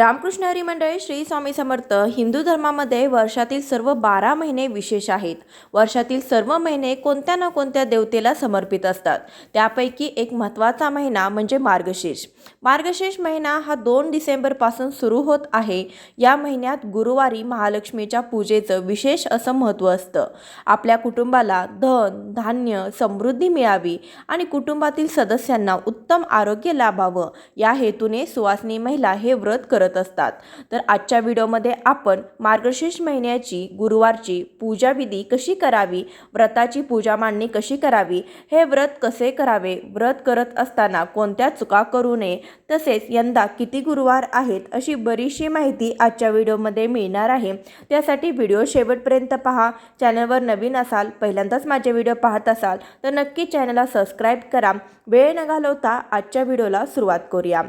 रामकृष्ण हरी मंडळी श्री स्वामी समर्थ हिंदू धर्मामध्ये वर्षातील सर्व बारा महिने विशेष आहेत. वर्षातील सर्व महिने कोणत्या ना कोणत्या देवतेला समर्पित असतात. त्यापैकी एक महत्त्वाचा महिना म्हणजे मार्गशीर्ष. मार्गशीर्ष महिना हा दोन डिसेंबरपासून सुरू होत आहे. या महिन्यात गुरुवारी महालक्ष्मीच्या पूजेचं विशेष असं महत्त्व असतं. आपल्या कुटुंबाला धन धान्य समृद्धी मिळावी आणि कुटुंबातील सदस्यांना उत्तम आरोग्य लाभावं. या हेतूने सुवासिनी महिला हे व्रत करत असतात. तर आजच्या व्हिडिओमध्ये आपण मार्गशीर्ष महिन्याची गुरुवारची पूजाविधी कशी करावी व्रताची पूजा मांडणी कशी करावी हे व्रत कसे करावे व्रत करत असताना कोणत्या चुका करू नये तसेच यंदा किती गुरुवार आहेत अशी बरीचशी माहिती आजच्या व्हिडिओमध्ये मिळणार आहे. त्यासाठी व्हिडिओ शेवटपर्यंत पहा. चॅनलवर नवीन असाल पहिल्यांदाच माझे व्हिडिओ पाहत असाल तर नक्की चॅनलला सबस्क्राईब करा. वेळ न घालवता आजच्या व्हिडिओला सुरुवात करूया.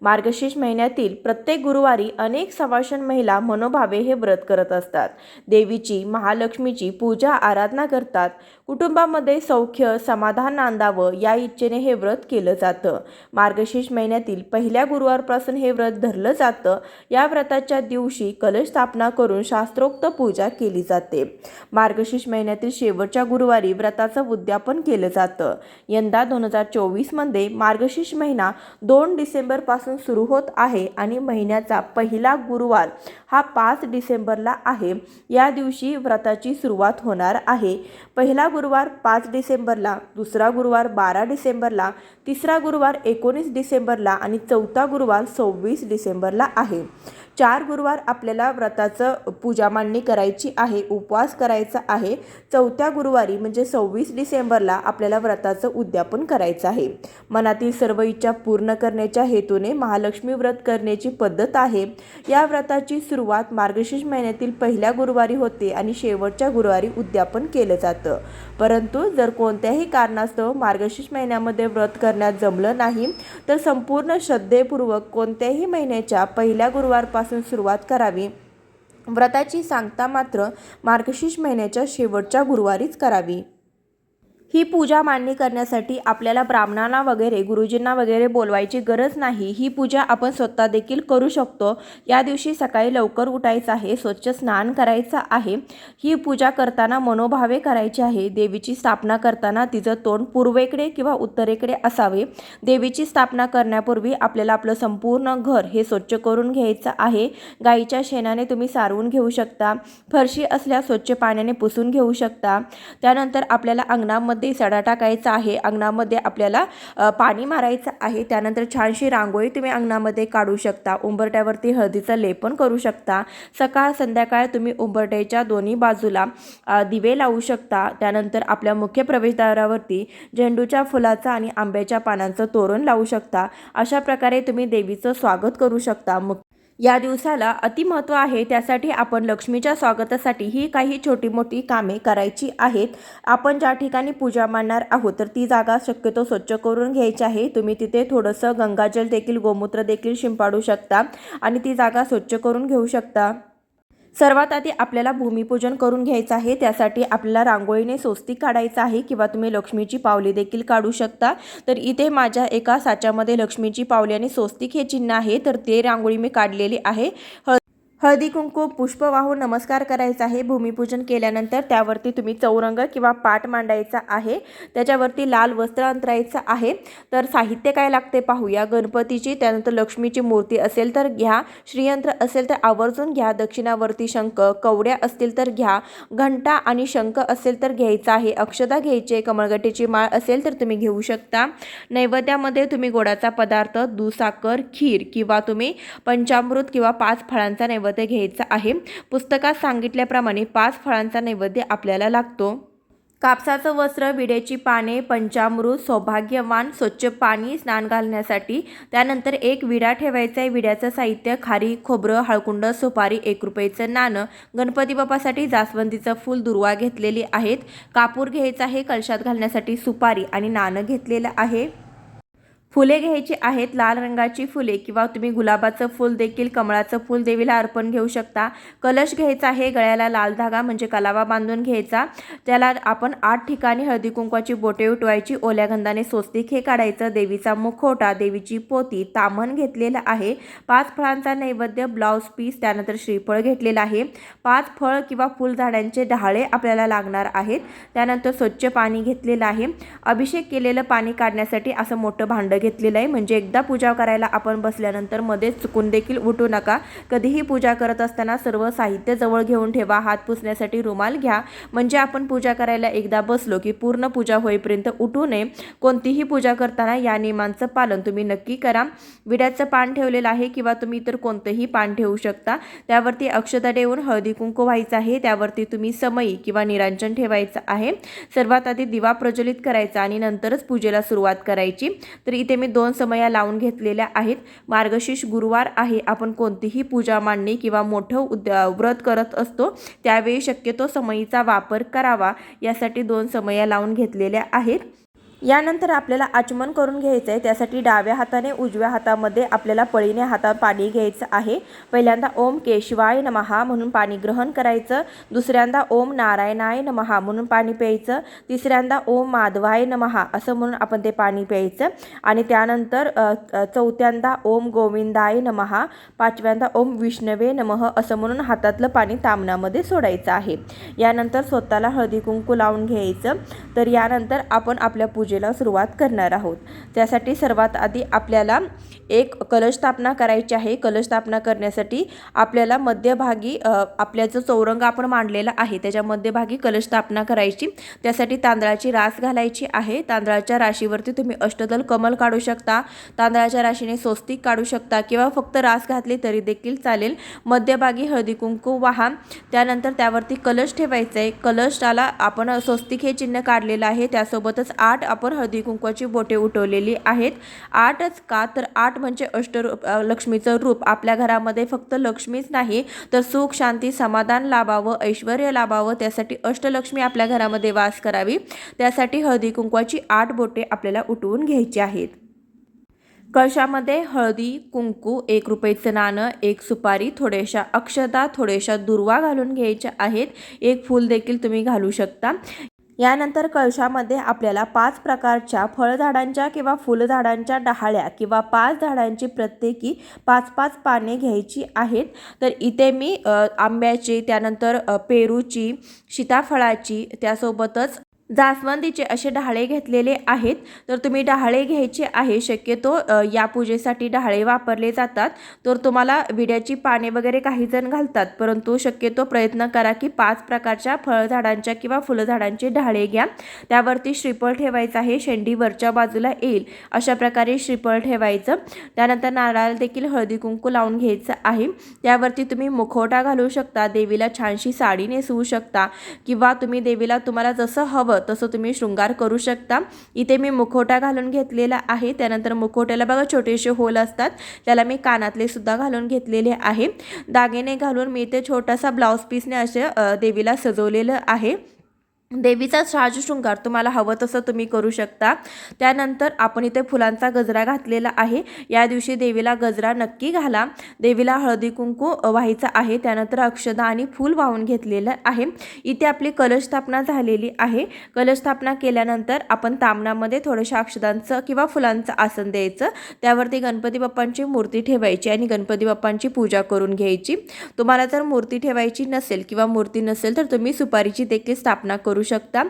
मार्गशीर्ष महिन्यातील प्रत्येक गुरुवारी अनेक सवाशन महिला मनोभावे हे व्रत करत असतात. देवीची महालक्ष्मीची पूजा आराधना करतात. कुटुंबामध्ये सौख्य समाधान नांदावं या इच्छेने हे व्रत केलं जातं. मार्गशीर्ष महिन्यातील पहिल्या गुरुवारपासून हे व्रत धरलं जातं. या व्रताच्या दिवशी कलश स्थापना करून शास्त्रोक्त पूजा केली जाते. मार्गशीर्ष महिन्यातील शेवटच्या गुरुवारी व्रताचं उद्यापन केलं जातं. यंदा दोन हजार चोवीसमध्ये मार्गशीर्ष महिना दोन डिसेंबरपासून सुरू होत आहे आणि महिन्याचा पहिला गुरुवार हा पाच डिसेंबरला आहे. या दिवशी व्रताची सुरुवात होणार आहे. पहिला गुरुवार पाच डिसेंबरला दुसरा गुरुवार बारा डिसेंबरला तिसरा गुरुवार एकोणीस डिसेंबरला आणि चौथा गुरुवार सव्वीस डिसेंबरला आहे. चार गुरुवार आपल्याला व्रताचं पूजा मांडणी करायची आहे उपवास करायचा आहे. चौथ्या गुरुवारी म्हणजे सव्वीस डिसेंबरला आपल्याला व्रताचं उद्यापन करायचं आहे. मनातील सर्व इच्छा पूर्ण करण्याच्या हेतूने महालक्ष्मी व्रत करण्याची पद्धत आहे. या व्रताची सुरुवात मार्गशीर्ष महिन्यातील पहिल्या गुरुवारी होते आणि शेवटच्या गुरुवारी उद्यापन केलं जातं. परंतु जर कोणत्याही कारणास्तव मार्गशीर्ष महिन्यामध्ये व्रत करण्यात जमलं नाही तर संपूर्ण श्रद्धेपूर्वक कोणत्याही महिन्याच्या पहिल्या गुरुवारपासून सुरुवात करावी. व्रताची सांगता मात्र मार्गशीर्ष महिन्याच्या शेवटच्या गुरुवारीच करावी. ही पूजा मांडणी करण्यासाठी आपल्याला ब्राह्मणांना वगैरे गुरुजींना वगैरे बोलवायची गरज नाही. ही पूजा आपण स्वतः देखील करू शकतो. या दिवशी सकाळी लवकर उठायचं आहे स्वच्छ स्नान करायचं आहे. ही पूजा करताना मनोभावे करायची आहे. देवीची स्थापना करताना तिचं तोंड पूर्वेकडे किंवा उत्तरेकडे असावे. देवीची स्थापना करण्यापूर्वी आपल्याला आपलं संपूर्ण घर हे स्वच्छ करून घ्यायचं आहे. गाईच्या शेणाने तुम्ही सारवून घेऊ शकता. फरशी असल्या स्वच्छ पाण्याने पुसून घेऊ शकता. त्यानंतर आपल्याला अंगणामध्ये अंगणामध्ये सडा टाकायचा आहे. अंगणामध्ये आपल्याला पाणी मारायचं आहे. त्यानंतर छानशी रांगोळी तुम्ही अंगणामध्ये काढू शकता. उंबरट्यावरती हळदीचं लेपन करू शकता. सकाळ संध्याकाळ तुम्ही उंबरट्याच्या दोन्ही बाजूला दिवे लावू शकता. त्यानंतर आपल्या मुख्य प्रवेशद्वारावरती झेंडूच्या फुलाचं आणि आंब्याच्या पानांचं तोरण लावू शकता. अशा प्रकारे तुम्ही देवीचं स्वागत करू शकता. मुख या दिवसाला अतिमहत्त्व आहे त्यासाठी आपण लक्ष्मीच्या स्वागतासाठी ही काही छोटी मोठी कामे करायची आहेत. आपण ज्या ठिकाणी पूजा मांडणार आहोत तर ती जागा शक्यतो स्वच्छ करून घ्यायची आहे. तुम्ही तिथे थोडंसं गंगाजल देखील गोमूत्र देखील शिंपाडू शकता आणि ती जागा स्वच्छ करून घेऊ शकता. सर्वात आधी आपल्याला भूमिपूजन करून घ्यायचं आहे. त्यासाठी आपल्याला रांगोळीने स्वस्तिक काढायचं आहे किंवा तुम्ही लक्ष्मीची पावली देखील काढू शकता. तर इथे माझ्या एका साच्यामध्ये लक्ष्मीची पावली आणि स्वस्तिक हे चिन्ह आहे. तर ते रांगोळी मी काढलेली आहे. हळद हळदी कुंकू पुष्प वाहून नमस्कार करायचा आहे. भूमिपूजन केल्यानंतर त्यावरती तुम्ही चौरंग किंवा पाट मांडायचा आहे. त्याच्यावरती लाल वस्त्र अंतरायचं आहे. तर साहित्य काय लागते पाहूया. गणपतीची त्यानंतर लक्ष्मीची मूर्ती असेल तर घ्या. श्रीयंत्र असेल तर आवर्जून घ्या. दक्षिणावरती शंख कवड्या असतील तर घ्या. घंटा आणि शंख असेल तर घ्यायचा आहे. अक्षदा घ्यायचे कमळगटीची माळ असेल तर तुम्ही घेऊ शकता. नैवेद्यामध्ये तुम्ही गोडाचा पदार्थ दुसाकर खीर किंवा तुम्ही पंचामृत किंवा पाच फळांचा नैवेद्य घ्यायचा आहे. पुस्तकात सांगितल्याप्रमाणे पाच फळांचा नैवेद्य आपल्याला लागतो. कापसाचं वस्त्र विड्याची पाने पंचामृत सौभाग्यवान स्वच्छ पाणी स्नान घालण्यासाठी. त्यानंतर एक विडा ठेवायचा आहे. विड्याचं साहित्य खारी खोबरं हळकुंड सुपारी एक रुपयेचं नाणं. गणपती बाप्पासाठी जास्वंदीचं फूल दुर्वा घेतलेली आहेत. कापूर घ्यायचा आहे. कलशात घालण्यासाठी सुपारी आणि नाणं घेतलेलं आहे. फुले घ्यायची आहेत लाल रंगाची फुले किंवा तुम्ही गुलाबाचं फूल देखील कमळाचं फूल देवीला अर्पण घेऊ शकता. कलश घ्यायचा आहे गळ्याला लाल धागा म्हणजे कलावा बांधून घ्यायचा. त्याला आपण आठ ठिकाणी हळदी कुंकवाची बोटे उठवायची ओल्या गंधाने सोस्तिक हे काढायचं देवीचा मुखवटा देवीची पोती तामण घेतलेलं आहे. पाच फळांचा नैवेद्य ब्लाऊज पीस त्यानंतर श्रीफळ घेतलेलं आहे. पाच फळ किंवा फुलझाडांचे डहाळे आपल्याला लागणार आहेत. त्यानंतर स्वच्छ पाणी घेतलेलं आहे. अभिषेक केलेलं पाणी काढण्यासाठी असं मोठं भांडं घेतलेलं आहे. म्हणजे एकदा पूजा करायला आपण बसल्यानंतरमध्ये चुकून देखील उठू नका. कधीही पूजा करत असताना सर्व साहित्य जवळ घेऊन ठेवा. हात पुसण्यासाठी रुमाल घ्या. म्हणजे आपण पूजा करायला एकदा बसलो की पूर्ण पूजा होईपर्यंत उठू नये. कोणतीही पूजा करताना या नियमांचं पालन तुम्ही नक्की करा. विड्याचं पान ठेवलेलं आहे किंवा तुम्ही इतर कोणतंही पान ठेवू शकता. त्यावरती अक्षता ठेवून हळदी कुंकू व्हायचं आहे. त्यावरती तुम्ही समयी किंवा निरांजन ठेवायचं आहे. सर्वात आधी दिवा प्रज्वलित करायचा आणि नंतरच पूजेला सुरुवात करायची. तर इथे मी दोन समया लावून घेतलेल्या आहेत. मार्गशीर्ष गुरुवार आहे. आपण कोणतीही पूजा मांडणी किंवा मोठं उद व्रत करत असतो त्यावेळी शक्यतो समयीचा वापर करावा. यासाठी दोन समया लावून घेतलेल्या आहेत. यानंतर आपल्याला आचमन करून घ्यायचं आहे त्यासाठी डाव्या हाताने उजव्या हातामध्ये आपल्याला पळीने हातात पाणी घ्यायचं आहे. पहिल्यांदा ओम केशवाय नमहा म्हणून पाणी ग्रहण करायचं. दुसऱ्यांदा ओम नारायणाय नमहा म्हणून पाणी प्यायचं. तिसऱ्यांदा ओम माधवाय नमहा असं म्हणून आपण ते पाणी प्यायचं. आणि त्यानंतर चौथ्यांदा ओम गोविंदाय नमहा पाचव्यांदा ओम विष्णवे नमः असं म्हणून हातातलं पाणी तामणामध्ये सोडायचं आहे. यानंतर स्वतःला हळदी कुंकू लावून घ्यायचं. तर यानंतर आपण आपल्या पूजेला सुरुवात करणार आहोत. त्यासाठी सर्वात आधी आपल्याला एक कलश स्थापना करायची आहे. कलश स्थापना करण्यासाठी आपल्याला मध्यभागी आपल्या जो चौरंग आपण मांडलेला आहे त्याच्या मध्यभागी कलश स्थापना करायची. त्यासाठी तांदळाची रास घालायची आहे. तांदळाच्या राशीवरती तुम्ही अष्टदल कमल काढू शकता. तांदळाच्या राशीने स्वस्तिक काढू शकता किंवा फक्त रास घातली तरी देखील चालेल. मध्यभागी हळदी कुंकू वाहा. त्यानंतर त्यावरती कलश ठेवायचा आहे कलशाला आपण स्वस्तिक हे चिन्ह काढलेलं आहे. त्यासोबतच आठ आपण हळदी कुंकवाची बोटे उठवलेली आहेत. आठच का तर आठ म्हणजे अष्टरूप लक्ष्मीचं रूप. आपल्या घरामध्ये फक्त लक्ष्मीच नाही तर सुख शांती समाधान लाभावं ऐश्वर लाभावं त्यासाठी अष्टलक्ष्मी आपल्या घरामध्ये वास करावी. त्यासाठी हळदी कुंकवाची आठ बोटे आपल्याला उठवून घ्यायची आहेत. कळशामध्ये हळदी कुंकू एक रुपयाचं नाणं एक सुपारी थोड्याशा अक्षदा थोड्याशा दुर्वा घालून घ्यायच्या आहेत. एक फूल देखील तुम्ही घालू शकता. यानंतर कळशामध्ये आपल्याला पाच प्रकारच्या फळझाडांच्या किंवा फुलझाडांच्या डहाळ्या किंवा पाच झाडांची प्रत्येकी पाच पाच पाने घ्यायची आहेत. तर इथे मी आंब्याची त्यानंतर पेरूची सीताफळाची त्यासोबतच जास्वंदीचे असे डहाळे घेतलेले आहेत. तर तुम्ही डहाळे घ्यायचे आहे शक्यतो या पूजेसाठी डहाळे वापरले जातात. तर तुम्हाला विड्याची पाने वगैरे काही जण घालतात परंतु शक्यतो प्रयत्न करा की पाच प्रकारच्या फळझाडांच्या किंवा फुलझाडांचे डहाळे घ्या. त्यावरती श्रीफळ ठेवायचं आहे शेंडी वरच्या बाजूला येईल अशा प्रकारे श्रीफळ ठेवायचं. त्यानंतर नारळाला देखील हळदी कुंकू लावून घ्यायचं आहे. त्यावरती तुम्ही मुखवटा घालू शकता देवीला छानशी साडी नेसवू शकता किंवा तुम्ही देवीला तुम्हाला जसं हवं तसं तुम्ही शृंगार करू शकता. इथे मी मुखवटा घालून घेतलेला आहे. त्यानंतर मुखवट्याला बघा छोटेसे होल असतात. त्याला मी कानातले सुद्धा घालून घेतलेले आहे. दागिने घालून मी इथे छोटासा ब्लाऊज पीसने असे देवीला सजवलेलं आहे. देवीचा साज शृंगार तुम्हाला हवं तसं तुम्ही करू शकता. त्यानंतर आपण इथे फुलांचा गजरा घातलेला आहे. या दिवशी देवीला गजरा नक्की घाला. देवीला हळदी कुंकू व्हायचं आहे. त्यानंतर अक्षदा आणि फूल वाहून घेतलेलं आहे. इथे आपली कलश स्थापना झालेली आहे. कलश स्थापना केल्यानंतर आपण तामणामध्ये थोड्याशा अक्षदांचं किंवा फुलांचं आसन द्यायचं. त्यावरती गणपती बाप्पांची मूर्ती ठेवायची आणि गणपती बाप्पांची पूजा करून घ्यायची. तुम्हाला जर मूर्ती ठेवायची नसेल किंवा मूर्ती नसेल तर तुम्ही सुपारीची देखील स्थापना करू शकता.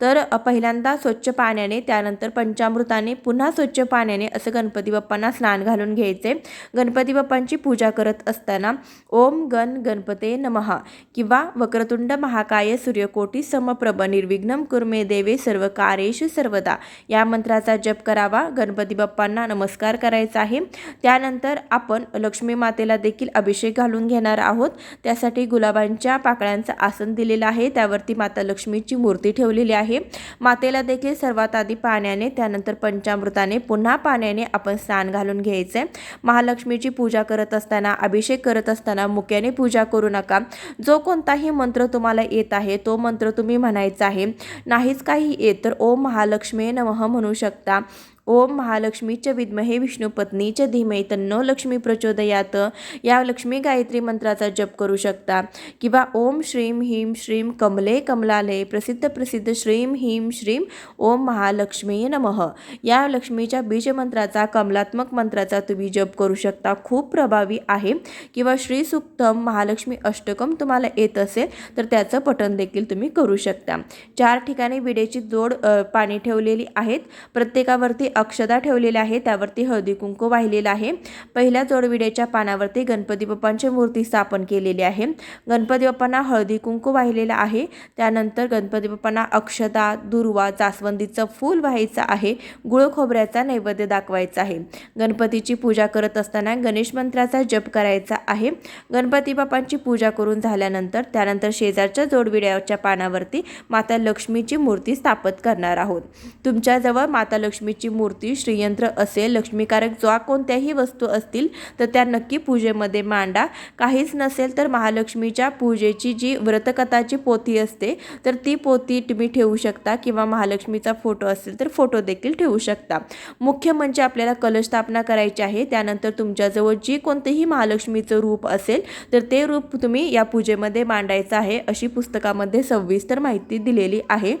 तर पहिल्यांदा स्वच्छ पाण्याने त्यानंतर पंचामृताने पुन्हा स्वच्छ पाण्याने असं गणपती बाप्पांना स्नान घालून घ्यायचे. गणपती बाप्पांची पूजा करत असताना ओम गण गणपते नमः किंवा वक्रतुंड महाकाय सूर्यकोटी समप्रभ निर्विघ्नम कुर्मे देवे सर्व कारेश सर्वदा. या मंत्राचा जप करावा गणपती बाप्पांना नमस्कार करायचा आहे. त्यानंतर आपण लक्ष्मी मातेला देखील अभिषेक घालून घेणार आहोत. त्यासाठी गुलाबांच्या पाकळ्यांचं आसन दिलेलं आहे. त्यावरती माता लक्ष्मीची मूर्ती ठेवलेली आहे. मातेला देखील सर्वात आधी पाण्याने त्यानंतर पंचामृताने पुन्हा पाण्याने आपण स्नान घालून घ्यायचे. महालक्ष्मीची पूजा करत असताना अभिषेक करत असताना मुक्याने पूजा करू नका. जो कोणताही मंत्र तुम्हाला येत आहे तो मंत्र तुम्ही म्हणायचा आहे. नाहीच काही येत तर ओम महालक्ष्मी नमः म्हणू शकता. ओम महालक्ष्मीच्या विद्महे विष्णुपत्नीच्या धीमही तन्नो लक्ष्मी प्रचोदयात. या लक्ष्मी गायत्री मंत्राचा जप करू शकता. किंवा ओम श्रीम ह्रीम श्रीम कमले कमलालय प्रसिद्ध प्रसिद्ध श्रीम ह्रीम श्रीम ओम महालक्ष्मी नमः. या लक्ष्मीच्या बीजमंत्राचा कमलात्मक मंत्राचा तुम्ही जप करू शकता. खूप प्रभावी आहे. किंवा श्री सुक्तम महालक्ष्मी अष्टकम तुम्हाला येत असेल तर त्याचं पठण देखील तुम्ही करू शकता. चार ठिकाणी विडेची जोड पाणी ठेवलेली आहेत. प्रत्येकावरती अक्षदा ठेवलेल्या आहे त्यावरती हळदी कुंकू वाहिलेला आहे. पहिल्या जोडविडेच्या पानावरती गणपती बाप्पांची मूर्ती स्थापन केलेली आहे. गणपती बाप्पांना हळदी कुंकू वाहिलेला आहे. त्यानंतर गणपती बाप्पांना अक्षदा दुर्वा जास्वंदीचं फूल व्हायचं आहे. गुळ खोबऱ्याचा नैवेद्य दाखवायचा आहे. गणपतीची पूजा करत असताना गणेश मंत्राचा जप करायचा आहे. गणपती बाप्पांची पूजा करून झाल्यानंतर त्यानंतर शेजारच्या जोडविड्याच्या पानावरती माता लक्ष्मीची मूर्ती स्थापित करणार आहोत. तुमच्याजवळ माता लक्ष्मीची मूर्ती श्रीयंत्र असेल लक्ष्मीकारक ज्या कोणत्याही वस्तू असतील तर त्या नक्की पूजेमध्ये मांडा. काहीच नसेल तर महालक्ष्मीच्या पूजेची जी व्रतकथाची पोथी असते तर ती पोथी तुम्ही ठेवू शकता किंवा महालक्ष्मीचा फोटो असेल तर फोटो देखील ठेवू शकता. मुख्य म्हणजे आपल्याला कलश स्थापना करायची आहे. त्यानंतर तुमच्याजवळ जी कोणतेही महालक्ष्मीचं रूप असेल तर ते रूप तुम्ही या पूजेमध्ये मांडायचं आहे अशी पुस्तकामध्ये सविस्तर माहिती दिलेली आहे.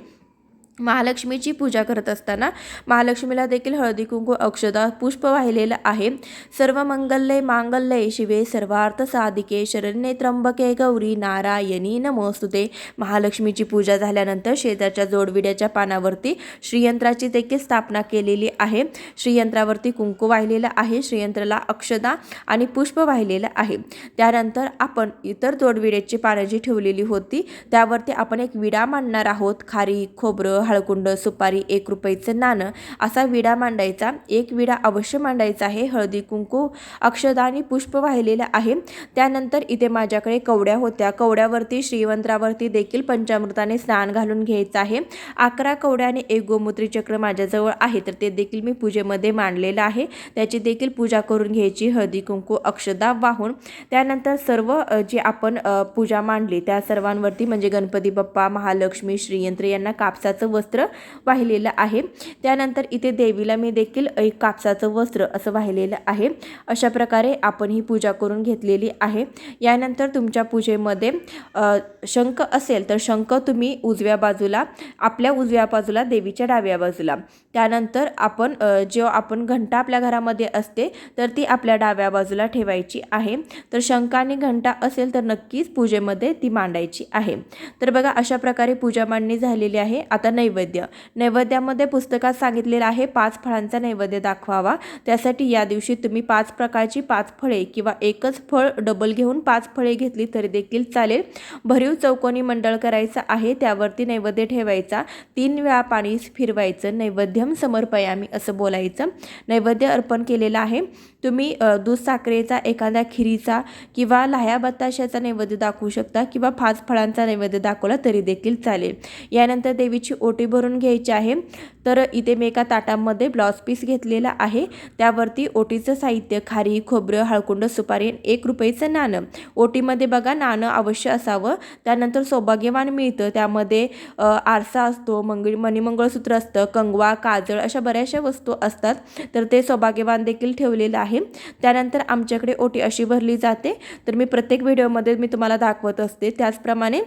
महालक्ष्मीची पूजा करत असताना महालक्ष्मीला देखील हळदी कुंकू अक्षदा पुष्प वाहिलेलं आहे. सर्व मंगल्ये मांगल्ये शिवे सर्वार्थ साधिके शरण्ये त्र्यंबके गौरी नारायणी नमोस्तुते. महालक्ष्मीची पूजा झाल्यानंतर शेजारच्या जोडविड्याच्या पानावरती श्रीयंत्राची देखील स्थापना केलेली आहे. श्रीयंत्रावरती कुंकू वाहिलेलं आहे श्रीयंत्राला अक्षदा आणि पुष्प वाहिलेलं आहे. त्यानंतर आपण इतर जोडविड्याची पानं जी ठेवलेली होती. त्यावरती आपण एक विडा मांडणार आहोत. खारी खोबरं हळकुंड सुपारी एक रुपयाचं नाणं असा विडा मांडायचा. एक विडा अवश्य मांडायचा आहे. हळदी कुंकू अक्षदानी पुष्प वाहिलेलं आहे. त्यानंतर इथे माझ्याकडे कवड्या होत्या. कवड्यावरती श्रीवंत्रावरती देखील पंचामृताने स्नान घालून घ्यायचं आहे. अकरा कवड्या आणि एक गोमूत्री चक्र माझ्याजवळ आहे. तर ते देखील मी पूजेमध्ये मांडलेलं आहे. त्याची देखील पूजा करून घ्यायची. हळदी कुंकू अक्षदा वाहून. त्यानंतर सर्व जे जी आपण पूजा मांडली त्या सर्वांवरती म्हणजे गणपती बाप्पा महालक्ष्मी श्रीयंत्र यांना कापसाचं वस्त्र वाहिलेलं आहे. त्यानंतर इथे देवीला मी देखील एक कापसाचं वस्त्र असं वाहिलेलं आहे. अशा प्रकारे आपण ही पूजा करून घेतलेली आहे. यानंतर तुमच्या पूजेमध्ये शंख असेल तर शंख तुम्ही उजव्या बाजूला आपल्या उजव्या बाजूला देवीच्या डाव्या बाजूला. त्यानंतर आपण जेव्हा आपण घंटा आपल्या घरामध्ये असते तर ती आपल्या डाव्या बाजूला ठेवायची आहे. तर शंख आणि घंटा असेल तर नक्कीच पूजेमध्ये ती मांडायची आहे. तर बघा अशा प्रकारे पूजा मांडणी झालेली आहे. आता नैवेद्य. नैवेद्यामध्ये पुस्तकात सांगितलेलं आहे पाच फळांचा नैवेद्य दाखवावा. त्यासाठी या दिवशी तुम्ही पाच प्रकारची पाच फळे किंवा एकच फळ डबल घेऊन पाच फळे घेतली तरी देखील चालेल. भरीव चौकोनी मंडळ करायचं आहे त्यावरती नैवेद्य ठेवायचा. तीन वेळा पाणी फिरवायचं नैवेद्यम समर्पयामी असं बोलायचं. नैवेद्य अर्पण केलेलं आहे. तुम्ही दूध साखरेचा एखाद्या खिरीचा किंवा लाह्या बत्ताशाचा नैवेद्य दाखवू शकता किंवा पाच फळांचा नैवेद्य दाखवला तरी देखील चालेल. यानंतर देवीची ओटी भरून घ्यायची आहे. तर इथे मी एका ताटामध्ये ब्लाउज पीस घेतलेला आहे. त्यावरती ओटीचं साहित्य खारी खोबरं हळकुंड सुपारी एक रुपयेचं नाणं. ओटीमध्ये बघा नाणं अवश्य असावं. त्यानंतर सौभाग्यवान मिळतं. त्यामध्ये आरसा असतो मंगळ मणिमंगळसूत्र असतं कंगवा काजळ अशा बऱ्याचशा वस्तू असतात. तर ते सौभाग्यवान देखील ठेवलेलं आहे. त्यानंतर आमच्याकडे ओटी अशी भरली जाते. तर मी प्रत्येक व्हिडिओमध्ये मी तुम्हाला दाखवत असते. त्याचप्रमाणे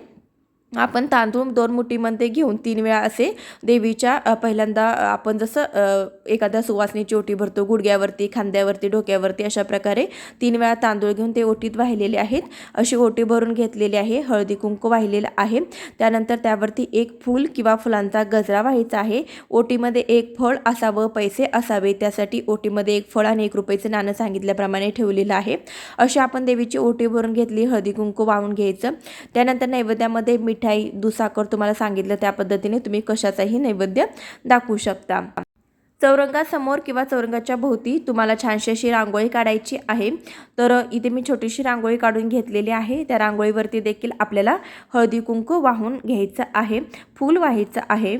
आपण तांदूळ दोन मुठीमध्ये घेऊन तीन वेळा असे देवीच्या पहिल्यांदा आपण जसं एखाद्या सुवासनीची ओटी भरतो गुडघ्यावरती खांद्यावरती डोक्यावरती अशा प्रकारे तीन वेळा तांदूळ घेऊन ते ओटीत वाहिलेले आहेत. अशी ओटी भरून घेतलेली आहे हळदी कुंकू वाहिलेलं आहे. त्यानंतर त्यावरती एक फूल किंवा फुलांचा गजरा व्हायचा आहे. ओटीमध्ये एक फळ असावं पैसे असावे त्यासाठी ओटीमध्ये एक फळ आणि एक रुपयाचं नाणं सांगितल्याप्रमाणे ठेवलेलं आहे. अशी आपण देवीची ओटी भरून घेतली हळदी कुंकू वाहून घ्यायचं. त्यानंतर नैवेद्यामध्ये मीठ मिठाई दुसाकर तुम्हाला सांगितलं त्या पद्धतीने तुम्ही कशाचाही नैवेद्य दाखवू शकता. चौरंगासमोर किंवा चौरंगाच्या भोवती तुम्हाला छानशी अशी रांगोळी काढायची आहे. तर इथे मी छोटीशी रांगोळी काढून घेतलेली आहे. त्या रांगोळीवरती देखील आपल्याला हळदी कुंकू वाहून घ्यायचं आहे. फूल व्हायचं आहे.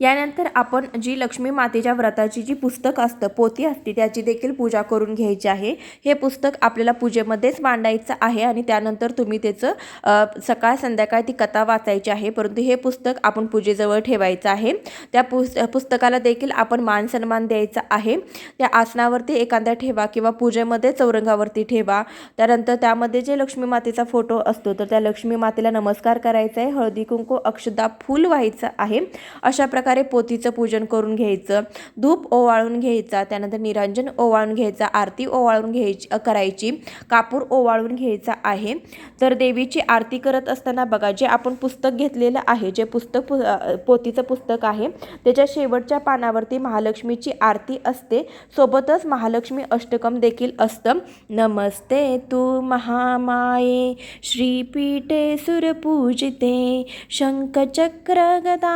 यानंतर आपण जी लक्ष्मी मातेच्या व्रताची जी पुस्तक असतं पोती असते त्याची देखील पूजा करून घ्यायची आहे. हे पुस्तक आपल्याला पूजेमध्येच मांडायचं आहे आणि त्यानंतर तुम्ही त्याचं सकाळ संध्याकाळ ती कथा वाचायची आहे. परंतु हे पुस्तक आपण पूजेजवळ ठेवायचं आहे. त्या पुस पुस्तकाला देखील आपण मान सन्मान द्यायचा आहे. त्या आसनावरती एखाद्या ठेवा किंवा पूजेमध्ये चौरंगावरती ठेवा. त्यानंतर त्यामध्ये जे लक्ष्मी मातेचा फोटो असतो तर त्या लक्ष्मी मातेला नमस्कार करायचा आहे. हळदी कुंकू अक्षदा फूल व्हायचं आहे. अशा प्रकारे प्रकारे पोथीचं पूजन करून घ्यायचं धूप ओवाळून घ्यायचा त्यानंतर निरांजन ओवाळून घ्यायचा आरती ओवाळून घ्यायची करायची कापूर ओवाळून घ्यायचा आहे. तर देवीची आरती करत असताना बघा जे आपण पुस्तक घेतलेलं आहे जे पुस्तक पु- पोथीचं पुस्तक आहे त्याच्या शेवटच्या पानावरती महालक्ष्मीची आरती असते. सोबतच महालक्ष्मी अष्टकम देखील असतं. नमस्ते तू महामाये श्रीपीठे सुरपूजिते शंखचक्र गदा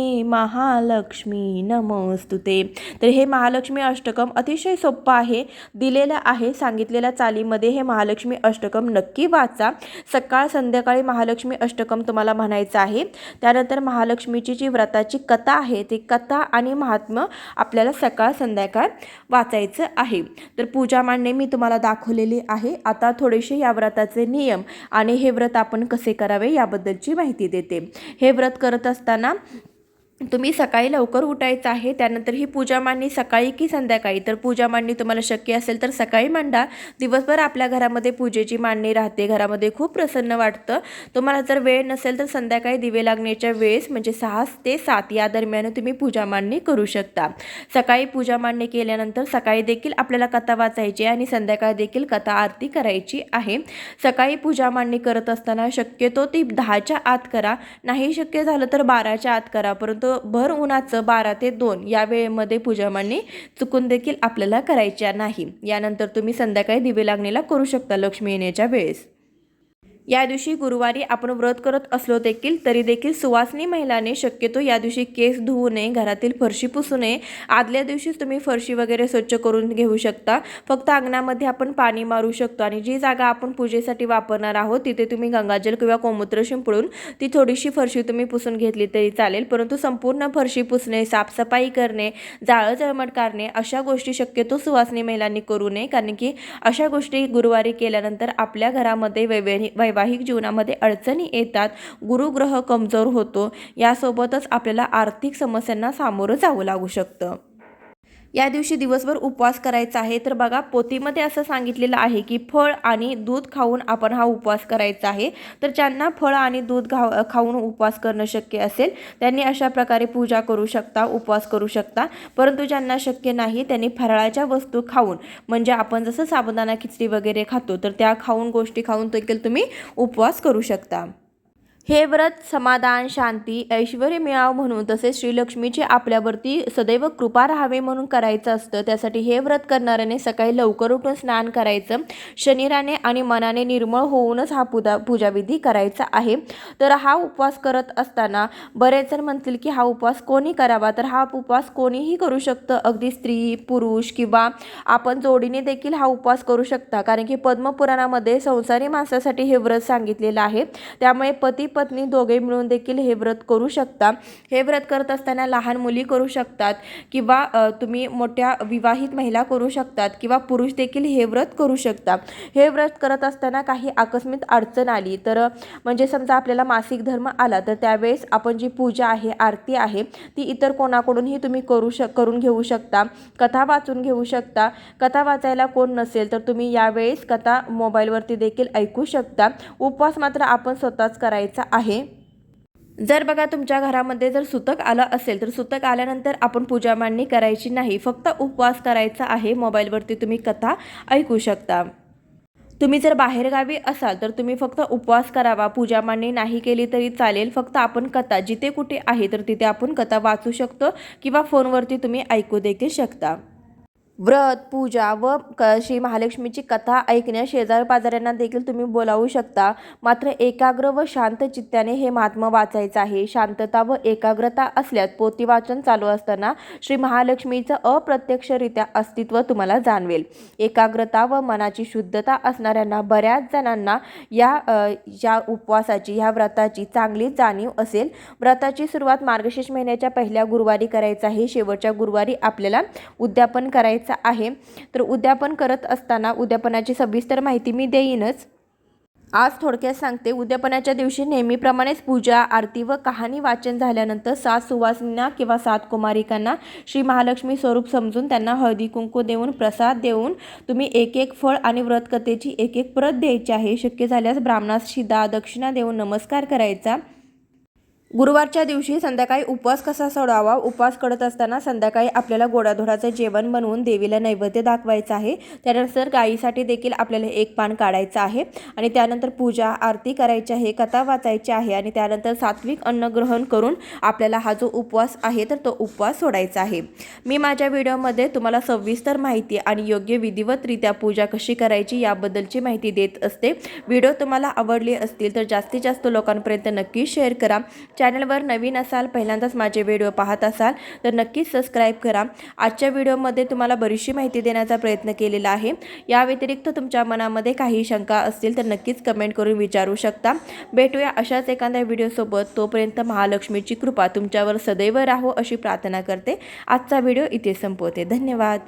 हस्ते महालक्ष्मी नमस्तुते तर हे महालक्ष्मी अष्टकम अतिशय सोपं आहे. दिलेलं आहे सांगितलेल्या चालीमध्ये हे महालक्ष्मी अष्टकम नक्की वाचा. सकाळ संध्याकाळी महालक्ष्मी अष्टकम तुम्हाला म्हणायचं आहे. त्यानंतर महालक्ष्मीची जी व्रताची कथा आहे ती कथा आणि महात्म्य आपल्याला सकाळ संध्याकाळ वाचायचं आहे. तर पूजा मांडणे मी तुम्हाला दाखवलेली आहे. आता थोडेसे या व्रताचे नियम आणि हे व्रत आपण कसे करावे याबद्दलची माहिती देते. हे व्रत करत असताना तुम्ही सकाळी लवकर उठायचं आहे त्यानंतर ही पूजा मांडणी सकाळी की संध्याकाळी? तर पूजा मांडणी तुम्हाला शक्य असेल तर सकाळी मांडा. दिवसभर आपल्या घरामध्ये पूजेची मांडणी राहते. घरामध्ये खूप प्रसन्न वाटतं. तुम्हाला जर वेळ नसेल तर संध्याकाळी दिवे लागण्याच्या वेळेस म्हणजे सहा ते सात या दरम्यान तुम्ही पूजा मांडणी करू शकता. सकाळी पूजा मांडणी केल्यानंतर सकाळी देखील आपल्याला कथा वाचायची आहे आणि संध्याकाळी देखील कथा आरती करायची आहे. सकाळी पूजा मांडणी करत असताना शक्यतो ती दहाच्या आत करा. नाही शक्य झालं तर बाराच्या आत करा. परंतु भर उन्हाचं बारा ते दोन या वेळेमध्ये पूजामांनी चुकून देखील आपल्याला करायच्या नाही. यानंतर तुम्ही संध्याकाळी दिवे लागणीला करू शकता लक्ष्मी येण्याच्या वेळेस. या दिवशी गुरुवारी आपण व्रत करत असलो देखील तरी देखील सुवासनी महिलाने शक्यतो या दिवशी केस धुवू नये घरातील फरशी पुसू नये. आदल्या दिवशीच तुम्ही फरशी वगैरे स्वच्छ करून घेऊ शकता. फक्त अंगणामध्ये आपण पाणी मारू शकतो आणि जी जागा आपण पूजेसाठी वापरणार आहोत तिथे तुम्ही गंगाजल किंवा गोमूत्र शिंपडून ती थोडीशी फरशी तुम्ही पुसून घेतली तरी चालेल. परंतु संपूर्ण फरशी पुसणे साफसफाई करणे जाळं जळमट काढणे अशा गोष्टी शक्यतो सुवासनी महिलांनी करू नये. कारण की अशा गोष्टी गुरुवारी केल्यानंतर आपल्या घरामध्ये वैवाहिक वैवाहिक जीवनामध्ये अडचणी येतात गुरुग्रह कमजोर होतो यासोबतच आपल्याला आर्थिक समस्यांना सामोरं जावं लागू शकतं. या दिवशी दिवसभर उपवास करायचा आहे. तर बघा पोथीमध्ये असं सांगितलेलं आहे की फळ आणि दूध खाऊन आपण हा उपवास करायचा आहे. तर ज्यांना फळ आणि दूध घाव खाऊन उपवास करणं शक्य असेल त्यांनी अशा प्रकारे पूजा करू शकता उपवास करू शकता. परंतु ज्यांना शक्य नाही त्यांनी फराळाच्या वस्तू खाऊन म्हणजे आपण जसं साबुदाणा खिचडी वगैरे खातो तर त्या खाऊन गोष्टी खाऊन देखील तुम्ही उपवास करू शकता. हे व्रत समाधान शांती ऐश्वर मिळावं म्हणून तसेच श्रीलक्ष्मीची आपल्यावरती सदैव कृपा राहावे म्हणून करायचं असतं. त्यासाठी हे व्रत करणाऱ्याने सकाळी लवकर उठून स्नान करायचं. शरीराने आणि मनाने निर्मळ होऊनच हा पूजा पूजाविधी करायचा आहे. तर हा उपवास करत असताना बरेच जण म्हणतील की हा उपवास कोणी करावा? तर हा उपवास कोणीही करू शकतं. अगदी स्त्री पुरुष किंवा आपण जोडीने देखील हा उपवास करू शकता. कारण की पद्मपुराणामध्ये संसारी माणसासाठी हे व्रत सांगितलेलं आहे. त्यामुळे पती पत्नी दोघे मिळून देखील हे व्रत करू शकता. हे व्रत करत असताना लहान मुली करू शकतात किंवा तुम्ही मोठ्या विवाहित महिला करू शकतात किंवा पुरुष देखील हे व्रत करू शकता. हे व्रत करत असताना काही आकस्मिक अडचण आली तर म्हणजे समजा आपल्याला मासिक धर्म आला तर त्यावेळेस आपण जी पूजा आहे आरती आहे ती इतर कोणाकडूनही तुम्ही करू शक करून घेऊ शकता. कथा वाचून घेऊ शकता. कथा वाचायला कोण नसेल तर तुम्ही यावेळेस कथा मोबाईलवरती देखील ऐकू शकता. उपवास मात्र आपण स्वतःच करायचा आहे. जर बघा तुमच्या घरामध्ये जर सुतक आलं असेल तर सुतक आल्यानंतर आपण पूजा मांडणी करायची नाही. फक्त उपवास करायचा आहे. मोबाईलवरती तुम्ही कथा ऐकू शकता. तुम्ही जर बाहेरगावी असाल तर तुम्ही फक्त उपवास करावा. पूजा मांडणी नाही केली तरी चालेल. फक्त आपण कथा जिथे कुठे आहे तर तिथे आपण कथा वाचू शकतो किंवा फोनवरती तुम्ही ऐकू देखील शकता. व्रत पूजा व क श्री महालक्ष्मीची कथा ऐकण्यास शेजारी पाजाऱ्यांना देखील तुम्ही बोलावू शकता. मात्र एकाग्र व शांत चित्ताने हे महात्मा वाचायचं आहे. शांतता व एकाग्रता असल्यास पोती वाचन चालू असताना श्री महालक्ष्मीचं अप्रत्यक्षरित्या अस्तित्व तुम्हाला जाणवेल. एकाग्रता व मनाची शुद्धता असणाऱ्यांना बऱ्याच जणांना या या उपवासाची ह्या व्रताची चांगली जाणीव असेल. व्रताची सुरुवात मार्गशीर्ष महिन्याच्या पहिल्या गुरुवारी करायचं आहे. शेवटच्या गुरुवारी आपल्याला उद्यापन करायचं करायचा आहे. तर उद्यापन करत असताना उद्यापनाची सविस्तर माहिती मी देईनच. आज थोडक्यात सांगते. उद्यापनाच्या दिवशी नेहमीप्रमाणेच पूजा आरती व कहाणी वाचन झाल्यानंतर सात सुवासिनींना किंवा सात कुमारिकांना श्री महालक्ष्मी स्वरूप समजून त्यांना हळदी कुंकू देऊन प्रसाद देऊन तुम्ही एक एक फळ आणि व्रतकथेची एक एक प्रत द्यायची आहे. शक्य झाल्यास ब्राह्मणास शिदा दक्षिणा देऊन नमस्कार करायचा. गुरुवारच्या दिवशी संध्याकाळी उपवास कसा सोडावा? उपवास करत असताना संध्याकाळी आपल्याला गोडाधोडाचं जेवण बनवून देवीला नैवेद्य दाखवायचं आहे. त्यानंतर गायीसाठी देखील आपल्याला एक पान काढायचं आहे आणि त्यानंतर पूजा आरती करायची आहे कथा वाचायची आहे आणि त्यानंतर सात्विक अन्न ग्रहण करून आपल्याला हा जो उपवास आहे तर तो उपवास सोडायचा आहे. मी माझ्या व्हिडिओमध्ये तुम्हाला सविस्तर माहिती आणि योग्य विधिवतरित्या पूजा कशी करायची याबद्दलची माहिती देत असते. व्हिडिओ तुम्हाला आवडली असतील तर जास्तीत जास्त लोकांपर्यंत नक्की शेअर करा. चॅनलवर नवीन असाल पहिल्यांदाच माझे व्हिडिओ पाहत असाल तर नक्कीच सबस्क्राईब करा. आजच्या व्हिडिओमध्ये तुम्हाला बरीचशी माहिती देण्याचा प्रयत्न केलेला आहे. या व्यतिरिक्त तुमच्या मनामध्ये काही शंका असतील तर नक्कीच कमेंट करून विचारू शकता. भेटूया अशाच एखाद्या व्हिडिओसोबत. तोपर्यंत महालक्ष्मीची कृपा तुमच्यावर सदैव राहो अशी प्रार्थना करते. आजचा व्हिडिओ इथे संपवते. धन्यवाद.